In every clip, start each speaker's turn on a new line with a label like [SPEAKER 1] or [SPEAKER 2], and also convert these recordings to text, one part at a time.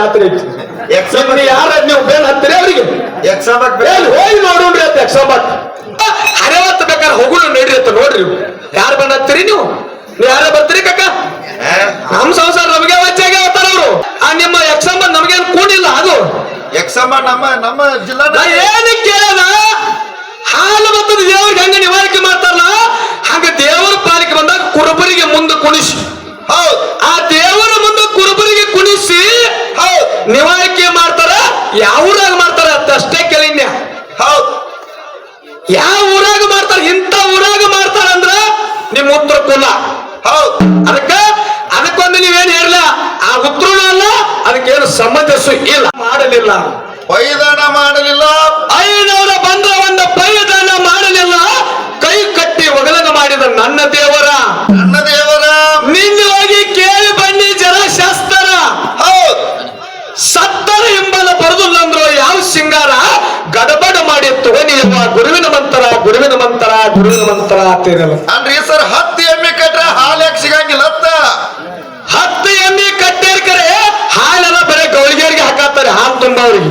[SPEAKER 1] ಜಾತ್ರೆ ಐತಿ? ಯಾರ ನೀವು ಬೇಲ್ ಹತ್ತಿರಿ ಅವರಿಗೆ? ಬೇಲ್ ಹೋಗಿ ನೋಡ್ರಿ ಅಂತ ಎಕ್ಸಾಂಬತ್ ಹರಿವತ್ತು ಬೇಕಾದ್ರೆ ಹೋಗುಣ ನಡ್ರಿ ಅಂತ ನೋಡ್ರಿ ಯಾರು ಬಂದ ಹತ್ತಿರಿ ನೀವು? ನೀವು ಯಾರ ಬರ್ತೀರಿ ಕಕ್ಕ ನಮ್ ಸಂಸಾರ ನಮಗೆ ವಜ್ಜಾಗೆ ಹೋಗ್ತಾರ ಅವರು. ಆ ನಿಮ್ಮ ಎಕ್ಸಾಮ್ ನಮಗೇನು ಕೂಡಿಲ್ಲ ಅದು.
[SPEAKER 2] ಎಕ್ಸಾಮ್ ನಮ್ಮ ನಮ್ಮ ಜಿಲ್ಲಾ
[SPEAKER 1] ಏನು ಕೇಳದ? ಹಾಲು ಮತ್ತು ದೇವರಿಗೆ ಹಂಗ ನಿವಾರಿಕೆ ಮಾಡ್ತಾರಲ್ಲ ಹಂಗ ದೇವರ ಪಾಲಿಕೆ ಬಂದಾಗ ಕುರುಬರಿಗೆ ಮುಂದೆ ಕುಣಿಸಿ.
[SPEAKER 2] ಹೌದು.
[SPEAKER 1] ಆ ಮಾಡಲಿಲ್ಲ.
[SPEAKER 2] ಪೈದಾನ ಮಾಡಲಿಲ್ಲ.
[SPEAKER 1] ಐನವರ ಬಂದ ಒಂದು ಪೈದಾನ ಮಾಡಲಿಲ್ಲ. ಕೈ ಕಟ್ಟಿ ಒಗಲನ ಮಾಡಿದ ನನ್ನ ದೇವರ.
[SPEAKER 2] ನನ್ನ ದೇವರ.
[SPEAKER 1] ನಿನ್ನ ಹೋಗಿ ಕೇಳಿ ಬನ್ನಿ ಜನ ಶಾಸ್ತ್ರ ಸತ್ತರ ಎಂಬಲ ಬರುದಿಲ್ಲ ಅಂದ್ರು ಯಾವ ಸಿಂಗಾರ ಗಡಬಡ ಮಾಡಿ ತಗೊಂಡಿರುವ ಗುರುವಿನ ಮಂತ್ರ ಗುರುವಿನ ಮಂತ್ರ ಗುರುವಿನ ಮಂತ್ರ ಅಂತಿರಲ್ಲ
[SPEAKER 2] ಅಂದ್ರೆ ಸರ್ ಹತ್ತಿ ಎಮ್ಮೆ ಕಟ್ರ ಹಾಲು ಯಾಕೆ ಸಿಗಂಗಿಲ್ಲ ಅತ್ತ
[SPEAKER 1] ಹತ್ತು ಎಮ್ಮೆ ಕಟ್ಟೇರ್ಕರೆ ಹಾಲೆಲ್ಲ ಬರೀ ಗೌಳಿಗೆಯರಿಗೆ ಹಾಲು ತುಂಬವ್ರಿಗೆ.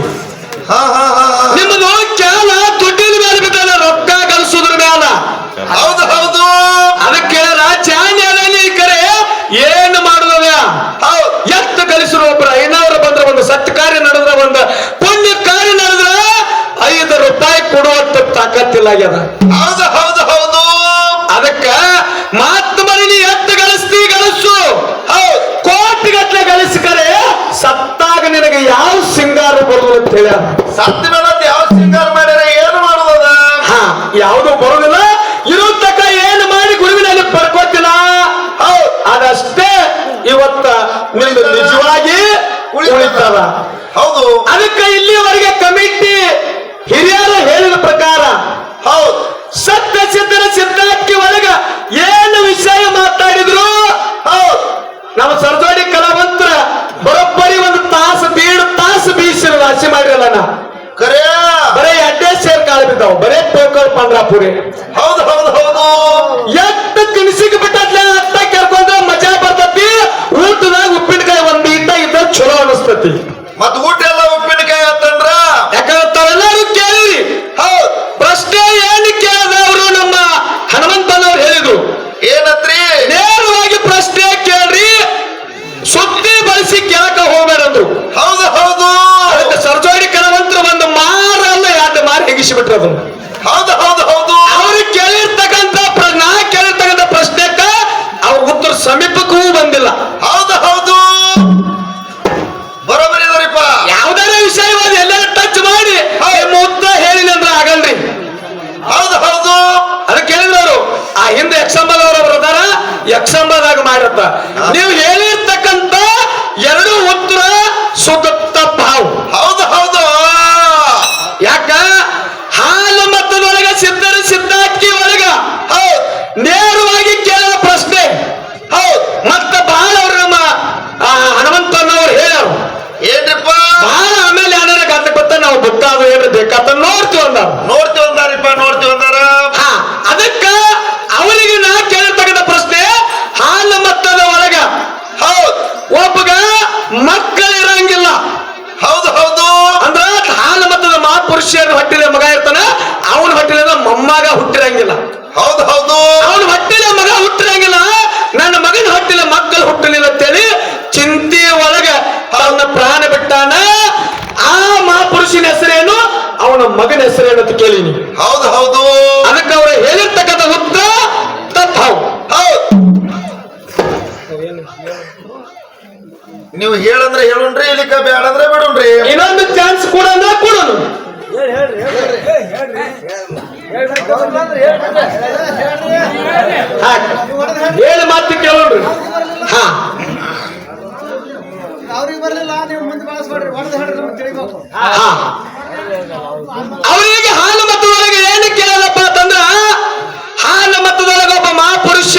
[SPEAKER 1] ನಿಮ್ಮದು ಕೇಳ ದುಡ್ಡಿನ ಮೇಲೆ ಬಿದ್ದದ ರೊಕ್ಕ ಗಳಿಸೋದ್ರ ಮ್ಯಾಲ.
[SPEAKER 2] ಹೌದು ಹೌದು.
[SPEAKER 1] ಅದಕ್ಕೆ ರಾಜ್ಯಾನ್ಯಾಲಯ ಕರೆ ಏನು ಮಾಡುದವ
[SPEAKER 2] ಎತ್ತು
[SPEAKER 1] ಎಷ್ಟು ಗಳಿಸಿರೋ ಒಬ್ರು ಬಂದ್ರ ಬಂದ್ರೆ ಒಂದು ಸತ್ ಕಾರ್ಯ ನಡೆದ್ರ ಒಂದು ಪುಣ್ಯ ಕಾರ್ಯ ನಡೆದ್ರ ಐದು ರೂಪಾಯಿ ಕೊಡುವಂತ ತಾಕತ್ತಿಲ್ಲ ಆಗ್ಯದ
[SPEAKER 2] ಹೌದು ಹೌದು ಹೌದು.
[SPEAKER 1] ಅದಕ್ಕ ಮಾತು ಮನೆ ಎಷ್ಟು ಗಳಿಸ್ತಿ ಗಳಿಸು.
[SPEAKER 2] ಹೌದು.
[SPEAKER 1] ಕೋಟಿ ಗಟ್ಟಲೆ ಗಳಿಸಿಕರೆ ಸತ್ತಾಗ ನಿನಗೆ ಯಾವ ಬರುವುದು ಅಂತ ಹೇಳ.
[SPEAKER 2] ಸತ್ಯ ಮೇಲೆ ಯಾವ ಸ್ವೀಕಾರ ಮಾಡಿದ್ರೆ ಏನು ಮಾಡುವುದ
[SPEAKER 1] ಹಾ. ಯಾವುದು ಬರುದಿಲ್ಲ? ಇರುತ್ತಕ ಏನು ಮಾಡಿ ಗುರುವಿನಲ್ಲಿ ಪಡ್ಕೋತಿಲ್ಲ
[SPEAKER 2] ಹೌದು.
[SPEAKER 1] ಅದಷ್ಟೇ ಇವತ್ತ ನಿಮ್ದು ನಿಜವಾಗಿ ಉಳಿತಾರ
[SPEAKER 2] ಹೌದು.
[SPEAKER 1] ಅದಕ್ಕೆ ಇಲ್ಲಿವರೆಗೆ ಕಮಿಟಿ ಹಿರಿಯರು ಹೇಳಿದ ಪ್ರಕಾರ
[SPEAKER 2] ಹೌದ್
[SPEAKER 1] ಸತ್ಯ ಸಿದ್ಧರ ಸಿದ್ಧಾರ್ಥಿ ಒಳಗ ಏನು ವಿಷಯ ಮಾತಾಡಿದ್ರು
[SPEAKER 2] ಹೌದ್
[SPEAKER 1] ನಮ್ಮ ಸರ್ಜೋಡಿ ಕಲಾವಂತರ ಬರೋಬ್ಬರಿ ಒಂದು ತಾಸು ದೀಡ್ ತಾಸು ಬೀಸಿರ ರಾಶಿ ಮಾಡಿರಲ್ಲ ನಾ
[SPEAKER 2] ಕರೆ.
[SPEAKER 1] ಬರೇ ಎಡ್ಡೆ ಸೇರ್ ಕಾಳು ಬಿದ್ದಾವ. ಬರೇ ಟೋಕಲ್ ಪಂಡ್ರಾಪುರಿ.
[SPEAKER 2] ಹೌದು ಹೌದು ಹೌದು.
[SPEAKER 1] ಎಷ್ಟು ತಿನಿಸಿಗೆ ಬಿಟ್ಟತ್ಲೆ ಅತ್ತ ಕೇಳ್ಕೊಂಡ್ರೆ ಮಜಾ ಬರ್ತತಿ. ಊಟದಾಗ ಉಪ್ಪಿನಕಾಯಿ ಒಂದ್ ಇಟ್ಟ ಇದ್ದ ಚಲೋ ಅನಿಸ್ತತಿ.
[SPEAKER 2] ಮತ್ ಊಟ
[SPEAKER 1] ಅದನ್ನ
[SPEAKER 2] ಹೌದು ಹೌದು ಹೌದು.
[SPEAKER 1] ಅವರು ಕೇಳಿರ್ತಕ್ಕಂತ ನಾ ಕೇಳಿರ್ತಕ್ಕಂತ ಪ್ರಶ್ನೆಕ್ಕ ಅವ್ರ ಉತ್ತರ ಸಮೀಪಕ್ಕೂ ಬಂದಿಲ್ಲ.
[SPEAKER 2] ಹೌದು ಹೌದು. ಬರೋಬರಿ ಅದರಿಪ್ಪ
[SPEAKER 1] ಯಾವ್ದಾರ ವಿಷಯವಾದ ಎಲ್ಲ ಟಚ್ ಮಾಡಿ ಉತ್ತರ ಹೇಳಿಲ್ಲ ಅಂದ್ರೆ ಆಗಲ್ರಿ.
[SPEAKER 2] ಹೌದು ಹೌದು.
[SPEAKER 1] ಅದಕ್ಕೆ ಹೇಳಿದ್ರು ಆ ಹಿಂದೆ ಎಕ್ಸಾಂಬಲ್ ಅವರು ಬರ್ತಾರ ಆಗಿ ಮಾಡಿರ್ತ ನೀವು ಹೇಳಿರ್ತಕ್ಕಂಥ ಎರಡು ಉತ್ತರ ಸುದ್ದ ತಪ್ಪಾವು
[SPEAKER 2] ಹೌದು ಹೌದು
[SPEAKER 1] ಯಾಕ ಹಾಲು ಮತದೊಳಗ ಸಿದ್ಧರ ಸಿದ್ಧಾರ್ಥಿ ಒಳಗ
[SPEAKER 2] ಹೌದ್
[SPEAKER 1] ನೇರವಾಗಿ ಕೇಳಿದ ಪ್ರಶ್ನೆ
[SPEAKER 2] ಹೌದ್
[SPEAKER 1] ಮತ್ತ ಬಹಳ ಅವ್ರು ನಮ್ಮ ಆ, ಹನುಮಂತನವ್ರು ಹೇಳ್ಯಾರು
[SPEAKER 2] ಏನ್ರಿಪ್ಪ
[SPEAKER 1] ಬಹಳ ಆಮೇಲೆ ಏನಾರ ಗಂಟ ಗೊತ್ತ ನಾವು ಬುಕ್ಕ ಅದು ಏನ್ರ ಬೇಕಾತ ನೋಡ್ತೀವಿ ಅಂದ
[SPEAKER 2] ನೋಡ್ತೀವಿ ಅಂದಾರಿಪ್ಪ ನೋಡ್ತೀವಿ ಅಂದಾರ
[SPEAKER 1] ಹಾ ಅದಕ್ಕ ಅವರಿಗೆ ನಾ ಕೇಳಿರ್ತಕ್ಕಂಥ ಪ್ರಶ್ನೆ ಹಾಲು ಮತ್ತದ ಒಳಗ
[SPEAKER 2] ಹೌದ್
[SPEAKER 1] ಒಬ್ಬಗ ಮಕ್ಕಳಿರಂಗಿಲ್ಲ
[SPEAKER 2] ಹೌದು ಹೌದು
[SPEAKER 1] ಅಂದ್ರ ಹಾಲು ಮತ್ತದ ಮಹಾಪುರುಷರ ಹೊಟ್ಟಿಲೆ ಮಗ ಇರ್ತಾನ ಅವನ ಹೊಟ್ಟಿಲೆ ಮೊಮ್ಮಗ ಹುಟ್ಟಿರಂಗಿಲ್ಲ
[SPEAKER 2] ಹೌದು ಹೌದು
[SPEAKER 1] ಅವನ ಹೊಟ್ಟಿಲೆ ಮಗ ಹುಟ್ಟಿರಂಗಿಲ್ಲ ನನ್ನ ಮಗನ ಹೊಟ್ಟಿಲೆ ಮಕ್ಕಳು ಹುಟ್ಟಲಿಲ್ಲ ಅಂತೇಳಿ ಚಿಂತೆ ಒಳಗ ತನ್ನ ಪ್ರಾಣ ಬಿಟ್ಟಾನ ಆ ಮಹಾಪುರುಷನ ಹೆಸರೇನು ಅವನ ಮಗನ ಹೆಸರೇನು ಅಂತ ಕೇಳಿನಿ
[SPEAKER 2] ಹೌದು ಹೌದು
[SPEAKER 1] ಅದಕ್ಕೆ ಅವರು ಹೇಳಿರ್ತಕ್ಕಂಥ ಉತ್ತರ ತಪ್ಪಾವು
[SPEAKER 2] ಹೌದ್ ನೀವು ಹೇಳಂದ್ರೆ ಹೇಳುಣ್ರಿ ಇಲ್ಲಿಕ ಬೇಡಂದ್ರೆ ಬಿಡುಣ್ರಿ
[SPEAKER 1] ಇನ್ನೊಂದು ಚಾನ್ಸ್ ಕೂಡ ಅಂದ್ರೆ ಕೊಡೋನು ಹಾಗೆ. ಹೇಳಿ ಮಾತು ಕೇಳೋಣ್ರಿ ಹಾ
[SPEAKER 3] ಅವ್ರಿಗೆ ಬರಲಿಲ್ಲ ನೀವು ಮುಂದೆ ಬಳಸ್ಬೇಡ್ರಿ ಹೊಡೆದು ಹೇಳ್ರಿ ನಮ್ಗೆ ತಿಳಿಬೇಕು
[SPEAKER 1] ಹಾ ಅವರಿಗೆ ಹಾಲು ಮತದೊಳಗೆ ಏನು ಕೇಳದಪ್ಪ ಅಂತಂದ್ರ ಹಾಲು ಮತದೊಳಗೆ ಒಬ್ಬ ಮಹಾಪುರುಷ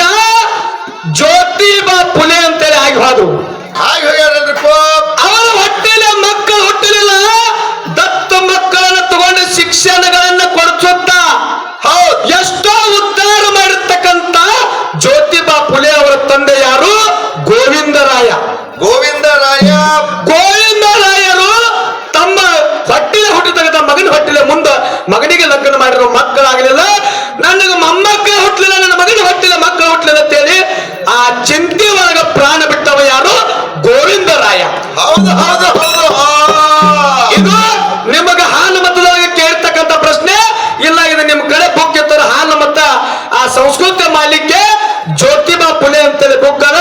[SPEAKER 1] ಜ್ಯೋತಿಬಾ ಪುಲೆ ಅಂತೇಳಿ ಆಗಿ ಹೌದು ಹೌದು ಹೌದು. ಇದು ನಿಮಗೆ ಹಾಲು ಮತದಾಗಿ
[SPEAKER 2] ಕೇಳ್ತಕ್ಕಂತ
[SPEAKER 1] ಪ್ರಶ್ನೆ. ಇಲ್ಲ, ಇದು ನಿಮ್ ಕಡೆ ಬುಕ್ ಇರ್ತಾರೆ ಹಾಲು ಮತ, ಆ ಸಂಸ್ಕೃತ ಮಾಲಿಕೆ
[SPEAKER 2] ಜ್ಯೋತಿಬಾ ಪುಲೆ ಅಂತೇಳಿ ಬುಕ್
[SPEAKER 1] ಅದ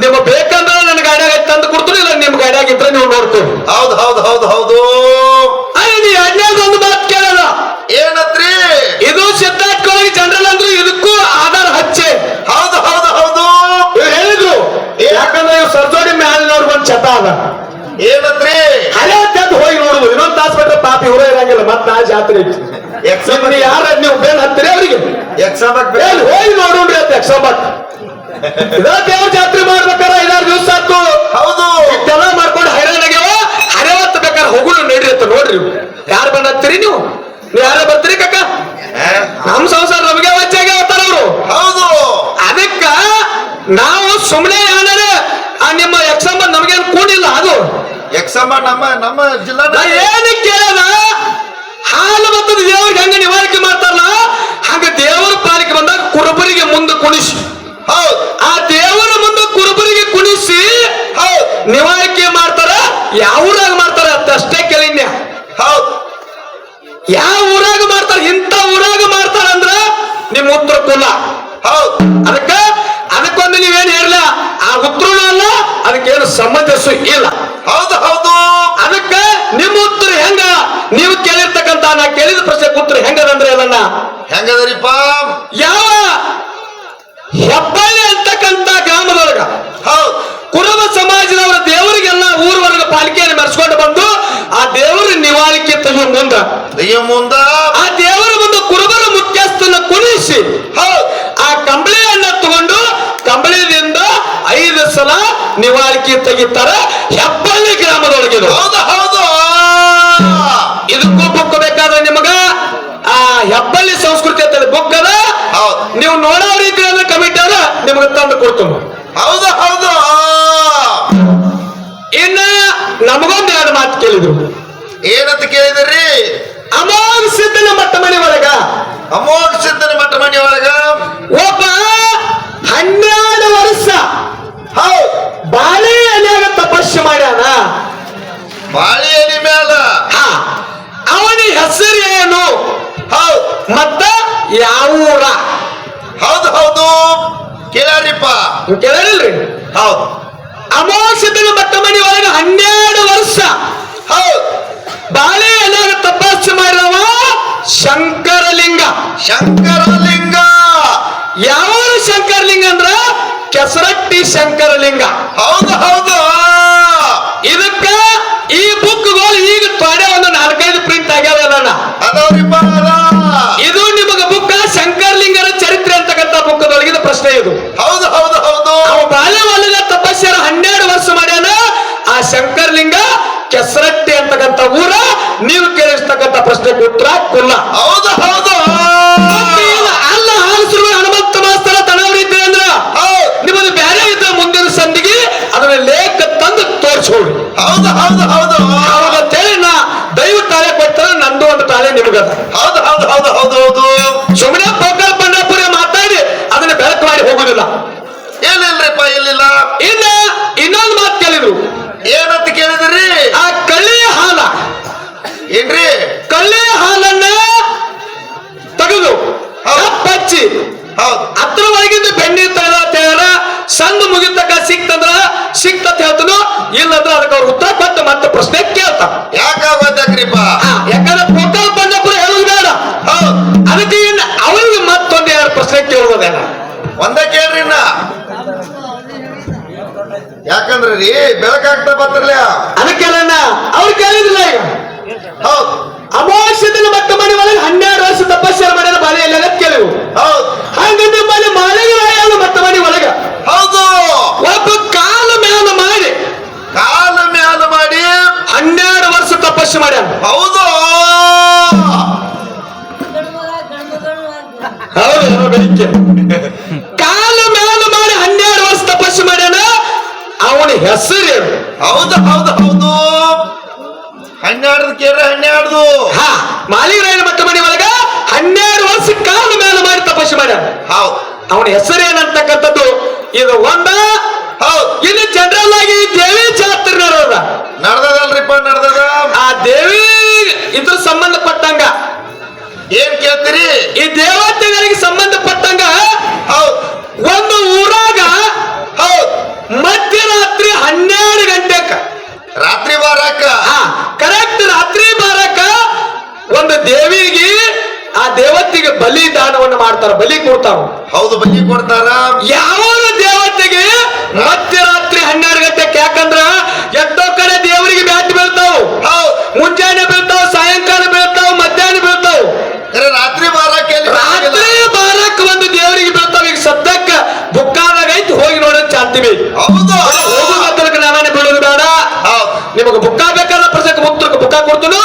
[SPEAKER 1] ನಿಮ್ಗೆ ಬೇಕಂದ್ರೆ ನನ್ನ ಗಾಡಿಯಾಗ
[SPEAKER 2] ತಂದು
[SPEAKER 1] ಕೊಡ್ತೀರಿ ಇಲ್ಲ ನಿಮ್ ಗಾಡಿಯಾಗ ಇದ್ರೆ ನೀವು ನೋಡ್ತೀವಿ
[SPEAKER 2] ಹೌದು ಹೌದು ಹೌದು
[SPEAKER 1] ಹೌದು. ಪಾಪ ಇವರೇ ಇರಂಗಿಲ್ಲ ಮತ್ ನಾ ಜಾತ್ರೆ ನೀವು ಯಾರ ನೀವು ಬೇನ್ ಹತ್ತಿರ ಅವರಿಗೆ? ಹೋಗಿ ನೋಡೋಣ್ರಿ ಅಂತ ಇದ ದೇವ್ರ ಜಾತ್ರೆ ಮಾಡ್ಬೇಕಾರ? ಐದಾರು ದಿವಸ ಆಯ್ತು.
[SPEAKER 2] ಹೌದು.
[SPEAKER 1] ಇಷ್ಟೆಲ್ಲ ಮಾಡ್ಕೊಂಡು ಹೈರಾಣಾಗ್ಯಾವ ಹರಿವತ್ತು ಬೇಕಾದ್ರೆ ಹೋಗುಣ ನಡ್ರಿ ಅಂತ ನೋಡ್ರಿ ಯಾರು ಬಂದತ್ತೀರಿ ನೀವು? ನೀವು ಯಾರೇ ಬರ್ತೀರಿ ಕಕ್ಕ? ನಮ್ ಸಂಸಾರ ನಮಗೆ ವಜ್ಜಾಗೆ ಅವತ್ತಾರ ಅವರು.
[SPEAKER 2] ಹೌದು.
[SPEAKER 1] ಅದಕ್ಕ ನಾವು ಸುಮ್ಮನೆ ಏನಾರ ಆ ನಿಮ್ಮ ಎಕ್ಸಾಮ್ ನಮಗೇನು ಕೂಡಿಲ್ಲ ಅದು.
[SPEAKER 2] ಎಕ್ಸಾಮ್ ನಮ್ಮ ನಮ್ಮ ಜಿಲ್ಲಾ
[SPEAKER 1] ನಾ ಮತ್ತು ದೇವ್ರಿಗೆ ಹಂಗ ನಿವಾರಿಕೆ ಮಾಡ್ತಾರಲ್ಲ ಹಂಗ ದೇವರ ಪಾಲಿಕೆ ಬಂದಾಗ ಕುರುಬರಿಗೆ ಮುಂದೆ ಕುಣಿಸಿ.
[SPEAKER 2] ಹೌದು.
[SPEAKER 1] ಆ ದೇವರ ಮುಂದೆ ಕುರುಬರಿಗೆ ಕುಣಿಸಿ
[SPEAKER 2] ಹೌದು.
[SPEAKER 1] ನಿವಾರಿಕೆ ಮಾಡ್ತಾರ ಯಾವ ಊರಾಗ ಮಾಡ್ತಾರ ಅಷ್ಟೇ ಕೇಳಿನ್ಯ
[SPEAKER 2] ಹೌದು.
[SPEAKER 1] ಯಾವ ಊರಾಗ ಮಾಡ್ತಾರ ಇಂಥ ಊರಾಗ ಮಾಡ್ತಾರ ಅಂದ್ರ ನಿಮ್ ಉತ್ತರ ಕುಲ.
[SPEAKER 2] ಹೌದು.
[SPEAKER 1] ಅದಕ್ಕ ಅದಕ್ಕೊಂದು ನೀವೇನ್ ಹೇಳಲ್ಲ ಆ ಉತ್ತರ ಅಲ್ಲ ಅದಕ್ಕೇನು ಸಂಬಂಧಸು ಇಲ್ಲ.
[SPEAKER 2] ಹೌದು ಹೌದು.
[SPEAKER 1] ಅದಕ್ಕ ನಿಮ್ಮ ಉತ್ತರ ಹೆಂಗ? ನೀವು ಕೇಳಿರ್ತಕ್ಕಂತ ನಾ ಕೇಳಿದ ಪ್ರಶ್ನೆ ಉತ್ತರ ಹೆಂಗದಂದ್ರೆ ಅದನ್ನ
[SPEAKER 2] ಹೆಂಗದರಿಪ್ಪ?
[SPEAKER 1] ಯಾವ? ಹೆಬ್ಬಳ್ಳಿ ಅಂತಕ್ಕಂತ ಗ್ರಾಮದೊಳಗ.
[SPEAKER 2] ಹೌದು.
[SPEAKER 1] ಕುರುಬ ಸಮಾಜದವರ ದೇವರಿಗೆಲ್ಲ ಊರ್ವರ್ಗ ಪಾಲಿಕೆಯನ್ನು ಮೆರೆಸ್ಕೊಂಡು ಬಂದು ಆ ದೇವರ ನಿವಾಳಿಕೆ ತೆಗೆಯುವ ಮುಂದ.
[SPEAKER 2] ಅಯ್ಯ ಮುಂದ.
[SPEAKER 1] ಆ ದೇವರ ಮುಂದೆ ಕುರುಬರ ಮುಖ್ಯಸ್ಥನ ಕುಣಿಸಿ.
[SPEAKER 2] ಹೌದು.
[SPEAKER 1] ಆ ಕಂಬಳಿಯನ್ನ ತಗೊಂಡು ಕಂಬಳಿದಿಂದ ಐದು ಸಲ ನಿವಾಳಿಕೆ ತೆಗಿತಾರ ಹೆಬ್ಬಳ್ಳಿ ಗ್ರಾಮದೊಳಗಿದು
[SPEAKER 2] ಹೌದು ಹೌದು.
[SPEAKER 1] ಇದಕ್ಕೂ ಬುಕ್ಕಬೇಕಾದ್ರೆ ನಿಮಗ? ಹೆಬ್ಬಳ್ಳಿ ಸಂಸ್ಕೃತಿ ಅಂತ ಬುಕ್ ಅದ. ನೀವು ನೋಡೋ ರೀತಿಯಲ್ಲಿ ಕಮಿಟ್ ಕಮಿಟಿ ನಿಮ್ಗೆ ತಂದು ಕೊಡ್ತೀನಿ
[SPEAKER 2] ಹೌದು ಹೌದು.
[SPEAKER 1] ಇನ್ನ ನಮಗೊಂದು ಎರಡು ಮಾತು ಕೇಳಿದ್ರು.
[SPEAKER 2] ಏನಂತ ಕೇಳಿದ್ರಿ?
[SPEAKER 1] ಅಮೋಘ ಸಿದ್ಧನ ಮಟ್ಟ ಮನೆ ಒಳಗ.
[SPEAKER 2] ಅಮೋಘ ಸಿದ್ಧನ ಮಟ್ಟ ಮನೆ ಒಳಗ.
[SPEAKER 1] ಒಬ್ಬ ಹನ್ನೆರಡು ವರ್ಷ
[SPEAKER 2] ಹೌದು.
[SPEAKER 1] ಬಾಳೆ ಎಲೆಯಾಗ ತಪಸ್ಸು ಮಾಡ್ಯಾನ.
[SPEAKER 2] ಬಾಳೆ ಎಲೆ ಮ್ಯಾಲ.
[SPEAKER 1] ಹಾ ಅವನ ಹೆಸರು ಏನು
[SPEAKER 2] ಹೌದ್.
[SPEAKER 1] ಮತ್ತ ಯಾವ ಊರ
[SPEAKER 2] ಹೌದು ಹೌದು. ಕೇಳ್ಯಾರಿಪ್ಪ
[SPEAKER 1] ನೀವು ಕೇಳಿಲ್ರಿ
[SPEAKER 2] ಅಮಾವಾಸ್ಯ
[SPEAKER 1] ದಿನ ಮತ್ತ ಮನೆ ಒಳಗೆ ಹನ್ನೆರಡು ವರ್ಷ.
[SPEAKER 2] ಹೌದು.
[SPEAKER 1] ಬಾಳೆ ಎಲ್ಲ ತಪಸ್ಸು ಮಾಡಿದವ ಶಂಕರಲಿಂಗ.
[SPEAKER 2] ಶಂಕರಲಿಂಗ.
[SPEAKER 1] ಯಾವ ಶಂಕರಲಿಂಗ ಅಂದ್ರ? ಕೆಸರಟ್ಟಿ ಶಂಕರಲಿಂಗ.
[SPEAKER 2] ಹೌದು ಹೌದು.
[SPEAKER 1] ಇದಕ್ಕ ಈ ಬುಕ್ಗಳು ಈಗ ತೊಡೆ ಒಂದು ನಾಲ್ಕೈದು ಪ್ರಿಂಟ್ ಆಗ್ಯಾವ ಇದು ನಿಮಗ ಬುಕ್ ಶಂಕರ್ಲಿಂಗರ ಚರಿತ್ರೆ ಅಂತಕ್ಕಂಥ ಬುಕ್ಕದೊಳಗಿದ ಪ್ರಶ್ನೆ ಇದು.
[SPEAKER 2] ಹೌದು ಹೌದು ಹೌದು.
[SPEAKER 1] ಅವ ಬಾಲ್ಯವಲ್ಲದ ತಪಸ್ಸರ ಹನ್ನೆರಡು ವರ್ಷ ಮಾಡ್ಯಾನ. ಆ ಶಂಕರ್ಲಿಂಗ ಕೆಸರಟ್ಟಿ ಅಂತಕ್ಕಂಥ ಊರ ನೀವು ಕೇಳಿಸ್ತಕ್ಕಂಥ ಪ್ರಶ್ನೆ ಉತ್ತರ ಕುಲ್ಲ
[SPEAKER 2] ಹೌದು ಹೌದು.
[SPEAKER 1] ಅಲ್ಲ ಹಾಲಿಸುವ ಹನುಮಂತ ಮಾಸ್ತರ ತನವ್ರು ಇದ್ರೆ ಅಂದ್ರ ನಿಮ್ಮದು ಬೇರೆ ಇದ್ದ ಮುಂದಿನ ಸಂದಿಗೆ ಅದನ್ನ ಲೇಖ ತಂದು ತೋರಿಸೋಳಿ
[SPEAKER 2] ಹೌದು ಹೌದು ಹೌದು
[SPEAKER 1] ಅವಾಗ ಅಂತೇಳಿ ನಾ ದಯವಿಟ್ಟು ತಾಳೆ ಕೊಡ್ತಾರೆ ನಂದು ಒಂದು ತಾಳೆ ನಿಮಗದ
[SPEAKER 2] ಹೌದು ಹೌದು ಹೌದು ಹೌದು ಹೌದು.
[SPEAKER 1] ಸುಮ್ಮನೆ ಪೋಕಲ್ ಪಂಡಪುರ ಮಾತಾಡಿ ಅದನ್ನ ಬೆಳಕು ಮಾಡಿ ಹೋಗುದಿಲ್ಲ.
[SPEAKER 2] ಏನಿಲ್ರಿಪ್ಪ ಇಲ್ಲಿಲ್ಲ.
[SPEAKER 1] ಇನ್ನ ಇನ್ನೊಂದು ಮಾತು ಕೇಳಿದ್ರು.
[SPEAKER 2] ಏನಂತ ಕೇಳಿದ್ರಿ?
[SPEAKER 1] ಆ ಕಳ್ಳಿಯ ಹಾಲ.
[SPEAKER 2] ಏನ್ರಿ?
[SPEAKER 1] ಕಳ್ಳಿಯ ಹಾಲನ್ನ ತೆಗೆದು. ಹಚ್ಚಿ
[SPEAKER 2] ಹೌದ್.
[SPEAKER 1] ಅದ್ರ ಒಳಗಿಂದ ಬೆಣ್ಣೆ ತೇಳ ತೇಳ ಸಣ್ಣ ಮುಗಿತಕ್ಕ ಸಿಕ್ತಂದ್ರ ಸಿಕ್ತತ್ ಹೇಳ್ತನು ಇಲ್ಲಂದ್ರ ಅದಕ್ಕೆ ಅವ್ರ ಉತ್ತರ ಕೊಟ್ಟು ಮತ್ತೆ ಪ್ರಶ್ನೆ ಕೇಳ್ತಾ
[SPEAKER 2] ಯಾಕಾಗೋದ್ಯಾಕ್ರಿಪ್ಪ
[SPEAKER 1] ಆ, ಯಾಕಂದ್ರೆ ಕೇಳುವುದೇನ
[SPEAKER 2] ಒಂದ ಕೇಳ್ರಿ ಇನ್ನ. ಯಾಕಂದ್ರೆ ರೀ ಬೆಳಕಾಗ್ತಾ ಬತ್ತಿರ್ಲ
[SPEAKER 1] ಅದಕ್ಕೆಲ್ಲ ಅವ್ರು ಕೇಳಿದ್ರಲ್ಲ ಈಗ.
[SPEAKER 2] ಹೌದ್.
[SPEAKER 1] ಅಮಾವಾಸ್ಯದಲ್ಲಿ ಮತ್ತೆ ಮನೆ ಒಳಗೆ ಹನ್ನೆರಡು ವರ್ಷ ತಪಸ್ಸರ ಮಾಡ್ಯಾರ ಬಾಲೆ ಎಲ್ಲ ಕೇಳಿವು.
[SPEAKER 2] ಹೌದು.
[SPEAKER 1] ಹಾಗಂದ್ರೆ ಮನೆ ರಾಯಲ್ಲ ಮತ್ತೆ ಮನೆ ಒಳಗ
[SPEAKER 2] ಹೌದು.
[SPEAKER 1] ಒಬ್ಬ ಕಾಲ ಮ್ಯಾಲ ಮಾಡಿ.
[SPEAKER 2] ಕಾಲ ಮ್ಯಾಲ ಮಾಡಿ.
[SPEAKER 1] ಹನ್ನೆರಡು ವರ್ಷ ತಪಸ್ಸು ಮಾಡ್ಯಾನ.
[SPEAKER 2] ಹೌದು.
[SPEAKER 1] ಹೌದು ಬೆಳಿಗ್ಗೆ. ಕಾಲ ಮ್ಯಾಲ ಮಾಡಿ ಹನ್ನೆರಡು ವರ್ಷ ತಪಸ್ಸು ಮಾಡ್ಯಾನ ಅವನ ಹೆಸರೇನು
[SPEAKER 2] ಹೌದು ಹೌದು ಹೌದು. ಹನ್ನೆರಡು ಕೇಳ್ರಿ ಹನ್ನೆರಡು
[SPEAKER 1] ಹಾ ಮಾಲಿರಾಯನ ಮತ್ತೆ ಮನೆ ಒಳಗ ಹನ್ನೆರಡು ವರ್ಷ ಕಾಲ ಮ್ಯಾಲ ಮಾಡಿ ತಪಸ್ಸು ಮಾಡ್ಯಾನ.
[SPEAKER 2] ಹೌದು.
[SPEAKER 1] ಅವನ ಹೆಸರೇನಂತಕ್ಕಂಥದ್ದು ಇದು ಒಂದ.
[SPEAKER 2] ಹೌದು.
[SPEAKER 1] ಇನ್ನು ಜನರಲ್ ಆಗಿ ದೇವಿ ಜಾತ್ರೆ ನಡೆದ
[SPEAKER 2] ನಡ್ದದಲ್ರಿಪ್ಪ ನಡೆದ
[SPEAKER 1] ಆ ದೇವಿ ಇದ್ರ ಸಂಬಂಧಪಟ್ಟಂಗ
[SPEAKER 2] ಏನ್ ಕೇಳ್ತೀರಿ?
[SPEAKER 1] ಈ ದೇವತೆಗಳಿಗೆ ಸಂಬಂಧಪಟ್ಟಂಗ ಒಂದು ಊರಾಗ
[SPEAKER 2] ಹೌದು.
[SPEAKER 1] ಮಧ್ಯರಾತ್ರಿ ಹನ್ನೆರಡು ಗಂಟೆಕ. ರಾತ್ರಿ ಬಾರಕ? ಕರೆಕ್ಟ್ ರಾತ್ರಿ
[SPEAKER 2] ಬಾರಕ ಒಂದು ದೇವಿಗೆ
[SPEAKER 1] ಆ ದೇವತೆಗೆ ಬಲಿದಾನವನ್ನು ಮಾಡ್ತಾರ ಬಲಿ ಕೊಡ್ತಾರ.
[SPEAKER 2] ಹೌದು
[SPEAKER 1] ಬಲಿ ಕೊಡ್ತಾರ.
[SPEAKER 2] ಯಾವ ರಾತ್ರಿ ಬಾರಕ್ಕೆ
[SPEAKER 1] ರಾತ್ರಿ ಬಾರಕ್ ಒಂದು ದೇವರಿಗೆ ಬೀಳ್ತಾವ ಈಗ ಸದ್ಯಕ್ಕ ಬುಕ್ಕಾದಾಗ ಐತಿ ಹೋಗಿ ನೋಡೋದ್ ಚಾಂತಿವಿ
[SPEAKER 2] ಹೌದು.
[SPEAKER 1] ಹೋಗು ಗದ್ದಲಕ್ಕೆ ನಾನೇ ಬೀಳೋದು ಬೇಡ. ನಿಮಗೆ ಬುಕ್ಕ ಬೇಕಾದ ಪ್ರಸಂಗ ಮುಕ್ತಕ್ಕೆ ಬುಕ್ಕ ಕೊಡ್ತನು?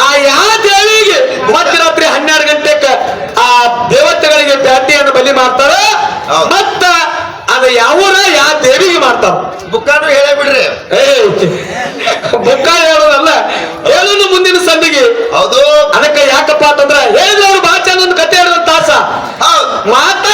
[SPEAKER 1] ಆ ಯಾವ ದೇವಿಗೆ ಮಧ್ಯರಾತ್ರಿ ಹನ್ನೆರಡು ಗಂಟೆಗೆ ಆ ದೇವತೆಗಳಿಗೆ ಬ್ಯಾಟಿಯನ್ನು ಬಲಿ ಮಾಡ್ತಾರ. ಮತ್ತ ಅದ ಯಾವೂರ ಯಾವ ದೇವಿಗೆ ಮಾಡ್ತಾವ
[SPEAKER 2] ಬುಕ್ಕಾನು ಹೇಳೇ ಬಿಡ್ರಿ.
[SPEAKER 1] ಬುಕ್ಕ ಹೇಳೋದು ಮುಂದಿನ ಸಂದಿಗೆ.
[SPEAKER 2] ಹೌದು.
[SPEAKER 1] ಅದಕ್ಕೆ ಯಾಕಪ್ಪ ಅಂತಂದ್ರೆ ಹೇಳಿದವ್ರು ಬಹಳ ಚಂದ ಒಂದು ಕತೆ ಹೇಳಿದ ತಾಸ. ಮಾತು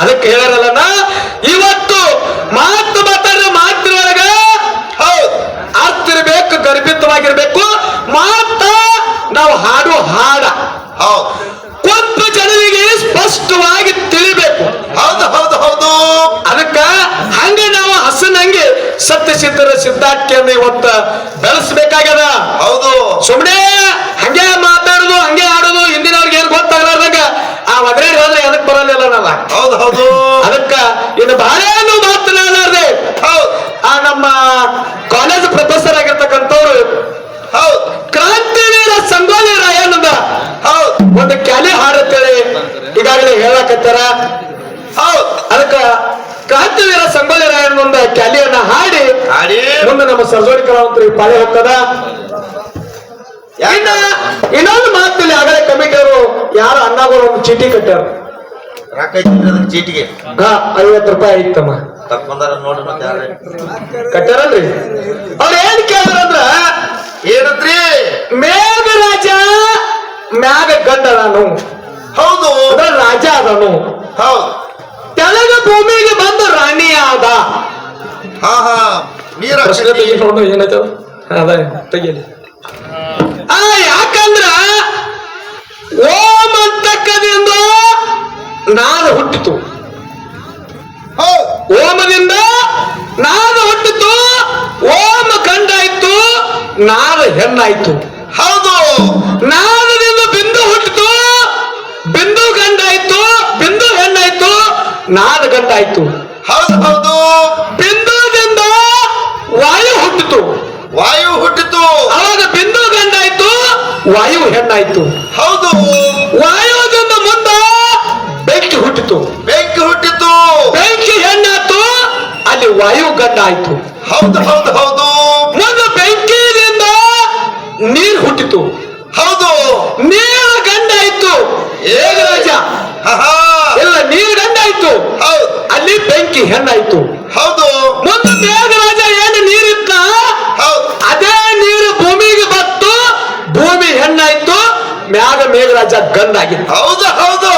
[SPEAKER 1] ಅದಕ್ಕೆ ಹೇಳರಲ್ಲ ಇವತ್ತು ಮಾತು ಮಾತಾಡ್ರೆ ಮಾತ್ರ
[SPEAKER 2] ಹೌದು
[SPEAKER 1] ಅರ್ಥ ಇರಬೇಕು ಗರ್ಭಿತವಾಗಿರ್ಬೇಕು. ಮಾತ ನಾವು ಹಾಡು ಹಾಡ.
[SPEAKER 2] ಹೌದು
[SPEAKER 1] ಕೊಂಪ ಜನರಿಗೆ ಸ್ಪಷ್ಟವಾಗಿ ತಿಳಿಬೇಕು.
[SPEAKER 2] ಹೌದು ಹೌದು ಹೌದು.
[SPEAKER 1] ಅದಕ್ಕ ಹಂಗೆ ನಾವು ಹಸನಂಗೆ ಸತ್ಯ ಸಿದ್ಧರ ಸಿದ್ಧಾರ್ಥಿಯನ್ನು ಇವತ್ತ ಬೆಳೆಸಬೇಕಾಗದ
[SPEAKER 2] ಹೌದು.
[SPEAKER 1] ಸುಮ್ಮನೆ ಹಂಗೆ ಮಾತಾಡುದು ಹಂಗೆ ಆಡುದು ಹಿಂದಿನವ್ರಿಗೆ ಏನು ಗೊತ್ತಾಗಲಾರ್ದಾಗ ಆ ಮದ್ರೆ ಹೋದ್ರೆ ಎದಕ್ ಬರಲಿಲ್ಲ ನಾವ
[SPEAKER 2] ಹೌದು ಹೌದು
[SPEAKER 1] ಅದಕ್ಕ ಇನ್ನು ಬಹಳೇನು ಮಾತನಾಡಲಾರ್ದೆ ಆ ನಮ್ಮ ಕಾಲೇಜ್ ಪ್ರೊಫೆಸರ್ ಆಗಿರ್ತಕ್ಕಂಥವ್ರು
[SPEAKER 2] ಹೌದು.
[SPEAKER 1] ಕ್ರಾಂತಿವೀರ ಸಂಗೊಳ್ಳಿ ರಾಯಣ್ಣದ
[SPEAKER 2] ಹೌದು.
[SPEAKER 1] ಒಂದು ಕ್ಯಾಲಿ ಹಾಡುತ್ತೇಳಿ ಈಗಾಗಲೇ ಹೇಳಕತ್ತಾರ.
[SPEAKER 2] ಹೌದು.
[SPEAKER 1] ಅದಕ್ಕ ಕ್ರಾಂತಿವೀರ ಸಂಗೊಳ್ಳಿ ರಾಯಣ್ಣ ಒಂದು ಕ್ಯಾಲಿಯನ್ನ ಹಾಡಿ ಮುಂದೆ ನಮ್ಮ ಸರ್ಜೋಡಿ ಕಲಾವಂತರಿಗೆ ಪಾಳೆ ಹೋಗ್ತದ. ಇನ್ನ ಇನ್ನೊಂದು ಮಾತಲ್ಲಿ ಆಗಲೇ ಕಮಿಟಿಯವರು ಯಾರು ಅಣ್ಣಗಳು ಒಂದು ಚೀಟಿ ಕಟ್ಟಾರ
[SPEAKER 2] ರೊಕ್ಕ ಐತಿಲ್ರಿ ಅದಕ್ಕೆ ಚೀಟಿಗೆ.
[SPEAKER 1] ಹಾ ಐವತ್ತು ರೂಪಾಯಿ ಐತಮ್ಮ
[SPEAKER 2] ತಕ್ಕೊಂದಾರ ನೋಡ್ರಿ ಮತ್ತೆ ಯಾರೇ
[SPEAKER 1] ಕಟ್ಟಾರಲ್ರಿ? ಅವ್ರು ಏನ್ ಕೇಳಿದ್ರಂದ್ರ
[SPEAKER 2] ಏನಂತ್ರಿ?
[SPEAKER 1] ಮೇಘರಾಜ ಮ್ಯಾಗ ಗಂಡ ನಾನು.
[SPEAKER 2] ಹೌದು.
[SPEAKER 1] ಅಂದ್ರೆ ರಾಜ ಅದನು.
[SPEAKER 2] ಹೌದು.
[SPEAKER 1] ತೆಳಗ ಭೂಮಿಗೆ ಬಂದು ರಾಣಿ ಆದ.
[SPEAKER 2] ಹಾ ಹಾ. ನೀರ
[SPEAKER 1] ಪ್ರಶ್ನೆ ನೋಡು ಅದ ಆ ಯಾಕಂದ್ರ ಓಂ ಅಂತಕ್ಕದಿಂದ ನಾದ ಹುಟ್ಟಿತು. ಓಮದಿಂದ ನಾದ ಹುಟ್ಟಿತು ಓಮ ಗಂಡಾಯಿತು ನಾದ ಹೆಣ್ಣಾಯ್ತು.
[SPEAKER 2] ಹೌದು.
[SPEAKER 1] ನಾದದಿಂದ ಬಿಂದು ಹುಟ್ಟಿತು ಬಿಂದು ಗಂಡಾಯ್ತು ಬಿಂದು ಹೆಣ್ಣಾಯ್ತು ನಾದ ಗಂಡಾಯ್ತು
[SPEAKER 2] ಹೌದು ಹೌದು.
[SPEAKER 1] ಬಿಂದುದಿಂದ ವಾಯು ಹುಟ್ಟಿತು.
[SPEAKER 2] ವಾಯು ಹುಟ್ಟಿತು.
[SPEAKER 1] ಅವಾಗ ಬಿಂದು ಗಂಡಾಯ್ತು ವಾಯು ಹೆಣ್ಣಾಯ್ತು. ಹುಟ್ಟಿತು.
[SPEAKER 2] ಬೆಂಕಿ ಹುಟ್ಟಿತು.
[SPEAKER 1] ಬೆಂಕಿ ಹೆಣ್ಣಾಯ್ತು. ಅಲ್ಲಿ ವಾಯು ಗಂಡ ಆಯ್ತು
[SPEAKER 2] ಹೌದು ಹೌದು ಹೌದು.
[SPEAKER 1] ಒಂದು ಬೆಂಕಿಯಿಂದ ನೀರು ಹುಟ್ಟಿತು.
[SPEAKER 2] ಹೌದು.
[SPEAKER 1] ನೀರು ಗಂಡ ಆಯ್ತು ಹೇಗೆ?
[SPEAKER 2] ರಾಜ. ಎಲ್ಲ
[SPEAKER 1] ಇಲ್ಲ ನೀರು ಗಂಡ ಆಯ್ತು
[SPEAKER 2] ಹೌದು.
[SPEAKER 1] ಅಲ್ಲಿ ಬೆಂಕಿ ಹೆಣ್ಣಾಯ್ತು.
[SPEAKER 2] ಹೌದು.
[SPEAKER 1] ಮುಂದೆ ಮೇಘರಾಜ ಏನು ನೀರಿತ್ತ
[SPEAKER 2] ಹೌದು.
[SPEAKER 1] ಅದೇ ನೀರು ಭೂಮಿಗೆ ಬತ್ತು ಭೂಮಿ ಹೆಣ್ಣಾಯ್ತು. ಮ್ಯಾಗ ಮೇಘರಾಜ ಗಂಡಾಗಿತ್ತು
[SPEAKER 2] ಹೌದು ಹೌದು.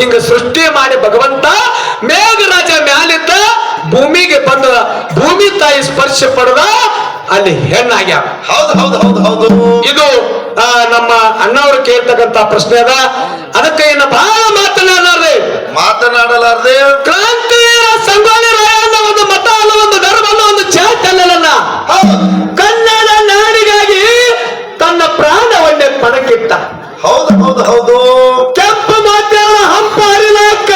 [SPEAKER 1] ಹಿಂಗ ಸೃಷ್ಟಿ ಮಾಡಿ ಭಗವಂತ ಮೇಘರಾಜ ಮ್ಯಾಲಿದ್ದ ಭೂಮಿಗೆ ಬಂದ ಭೂಮಿ ತಾಯಿ ಸ್ಪರ್ಶ ಪಡೆದ ಅಲ್ಲಿ ಹೆಣ್ಣಾಗ್ಯ.
[SPEAKER 2] ಹೌದು ಹೌದು ಹೌದು ಹೌದು.
[SPEAKER 1] ಇದು ಆ, ನಮ್ಮ ಅಣ್ಣವರು ಕೇಳ್ತಕ್ಕಂತ ಪ್ರಶ್ನೆ ಅದ. ಅದಕ್ಕೆ ಏನ ಬಹಳ ಮಾತನಾಡಲಾರ್ದೆ.
[SPEAKER 2] ಮಾತನಾಡಲಾರ್ದೆ.
[SPEAKER 1] ಕ್ರಾಂತಿ ಸಂಗೊಳ್ಳಿ ರಾಯಣ್ಣ ಒಂದು ಮತ ಅಲ್ಲ ಒಂದು ಧರ್ಮ ಅಲ್ಲ ಒಂದು ಅಲ್ಲಲ್ಲ
[SPEAKER 2] ಹೌದ್.
[SPEAKER 1] ಕನ್ನಡ ನಾಡಿಗಾಗಿ ತನ್ನ ಪ್ರಾಣವನ್ನೇ ಪಣಕ್ಕಿಟ್ಟ.
[SPEAKER 2] ಹೌದು ಹೌದು ಹೌದು.
[SPEAKER 1] ಕೆಂಪು ಮಾತಾಡ ಹಂಪ ಹರಿಲಾಕ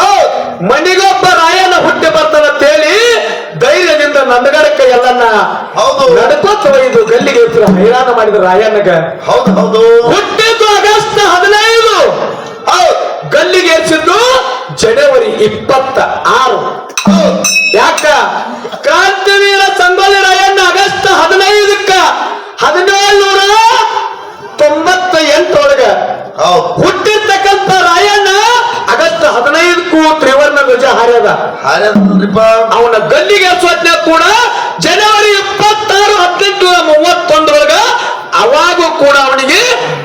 [SPEAKER 2] ಹೌದ್.
[SPEAKER 1] ಮನಿಗೊಬ್ಬ ರಾಯನ ಹುಟ್ಟಿ ಬರ್ತಾನಂತೇಳಿ ಧೈರ್ಯದಿಂದ ನಂದಗಡಕ್ಕೆ ಎಲ್ಲನ್ನ
[SPEAKER 2] ಹೌದು.
[SPEAKER 1] ನಡ್ಕೋತ ಒಯ್ದು ಗಲ್ಲಿಗೆ ಇತ್ತು ಹೈರಾಣ ಮಾಡಿದ ರಾಯನಗ.
[SPEAKER 2] ಹೌದು ಹೌದು.
[SPEAKER 1] ಹುಟ್ಟಿದ್ದು ಆಗಸ್ಟ್ ಹದಿನೈದು.
[SPEAKER 2] ಹೌದ್.
[SPEAKER 1] ಗಲ್ಲಿಗೆ ಏರ್ಸಿದ್ದು ಜನವರಿ ಇಪ್ಪತ್ತ ಆರು. ಯಾಕ? ಕ್ರಾಂತಿವೀರ ಸಂಗೊಳ್ಳಿ ರಾಯಣ್ಣ ಆಗಸ್ಟ್ ಹದಿನೈದಕ್ಕ ಹದಿನೇಳು
[SPEAKER 2] ಹೌದು
[SPEAKER 1] ಹುಟ್ಟಿರ್ತಕ್ಕಂಥ ರಾಯಣ್ಣ ಆಗಸ್ಟ್ ಹದಿನೈದಕ್ಕೂ ತ್ರಿವರ್ಣ ಧ್ವಜ ಹಾರ್ಯದ. ಅವನ ಗಲ್ಲಿಗೆ ಸ್ವಜ್ಞ ಕೂಡ ಜನವರಿ ಇಪ್ಪತ್ತಾರು ಹದಿನೆಂಟು ಮೂವತ್ತೊಂದರೊಳಗ ಅವಾಗೂ ಕೂಡ ಅವನಿಗೆ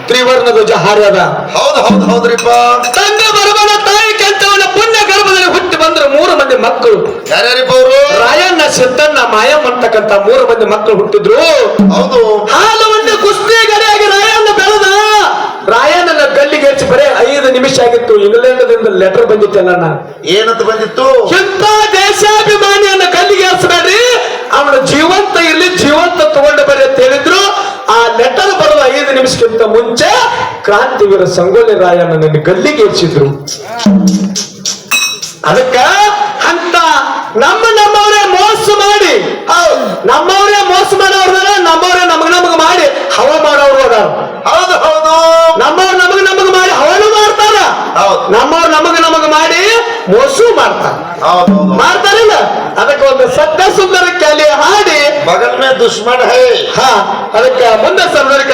[SPEAKER 1] ತ್ರಿವರ್ಣ ಧ್ವಜ ಹಾರ್ಯದ.
[SPEAKER 2] ಹೌದು ಹೌದು ಹೌದ್ರಿಪ್ಪ.
[SPEAKER 1] ತಂಗ ಬರಬನ ತಾಯಿ ಕೆಂತವನ ಪುಣ್ಯ ಗರ್ಭದಲ್ಲಿ ಹುಟ್ಟಿ ಬಂದ್ರೆ ಮೂರು ಮಂದಿ ಮಕ್ಕಳು.
[SPEAKER 2] ಯಾರ್ಯಾರಿಪ್ಪ ಅವರು?
[SPEAKER 1] ರಾಯಣ್ಣ ಸಿದ್ದಣ್ಣ ಮಾಯಂ ಅಂತಕ್ಕಂತ ಮೂರು ಮಂದಿ ಮಕ್ಕಳು ಹುಟ್ಟಿದ್ರು.
[SPEAKER 2] ಹೌದು.
[SPEAKER 1] ಹಾಲವನ್ನ ಕುಸ್ತಿ ಗಡಿಯಾಗಿ ರಾಯಣ್ಣ ಬೆಳೆದ ರಾಯಣ್ಣನ ಗಲ್ಲಿಗೆ ಹೆಚ್ಚು ಬರೇ ಐದು ನಿಮಿಷ ಆಗಿತ್ತು. ಇಂಗ್ಲೆಂಡ್ದಿಂದ ಲೆಟರ್ ಬಂದಿತ್ತಲ್ಲ ಅಣ್ಣ
[SPEAKER 2] ಏನಂತ ಬಂದಿತ್ತು?
[SPEAKER 1] ಎಂತ ದೇಶಾಭಿಮಾನಿಯನ್ನ ಕಲ್ಲಿಗೆ ಏರ್ಸ್ಬೇಡ್ರಿ ಅವನ ಜೀವಂತ ಇಲ್ಲಿ ಜೀವಂತ ತಗೊಂಡು ಬರೀ ಅಂತ ಹೇಳಿದ್ರು. ಆ ಲೆಟರ್ ಬರುವ ಐದು ನಿಮಿಷಕ್ಕಿಂತ ಮುಂಚೆ ಕ್ರಾಂತಿವೀರ ಸಂಗೊಳ್ಳಿ ರಾಯಣ್ಣನನ್ನು ಗಲ್ಲಿಗೆ ಏರ್ಸಿದ್ರು ಅದಕ್ಕ ಅಂತ ನಮ್ಮ ನಮ್ಮವರೇ ಮೋಸ ಮಾಡಿ ನಮ್ಮವರೇ ಮೋಸ ಮಾಡೋರ್ ನಮ್ಮವರೇ ನಮಗ್ ನಮಗ್ ಮಾಡಿ ಹವ ಮಾಡೋರು ಅದಾರ.
[SPEAKER 2] ಹೌದು ಹೌದು.
[SPEAKER 1] ನಮ್ಮವ್ರ ನಮಗ್ ನಮಗ್ ಮಾಡಿ ಹವನು ಮಾಡ್ತಾರ
[SPEAKER 2] ಹೌದು.
[SPEAKER 1] ನಮ್ಮವ್ರು ನಮಗ ನಮಗ ಮಾಡಿ ಮೋಸು ಮಾಡ್ತಾರೆ. ಮಾಡ್ತಾರಿಲ್ಲ. ಅದಕ್ಕೆ ಒಂದು ಸತ್ಯ ಸುಂದರ ಕ್ಯಾಲಿ ಹಾಡಿ
[SPEAKER 2] ಬಗಲ್ ಮೇ ದುಶ್ಮನ್ ಹೈ.
[SPEAKER 1] ಹಾ ಅದಕ್ಕೆ ಮುಂದೆ ಸಂದರ್ಕ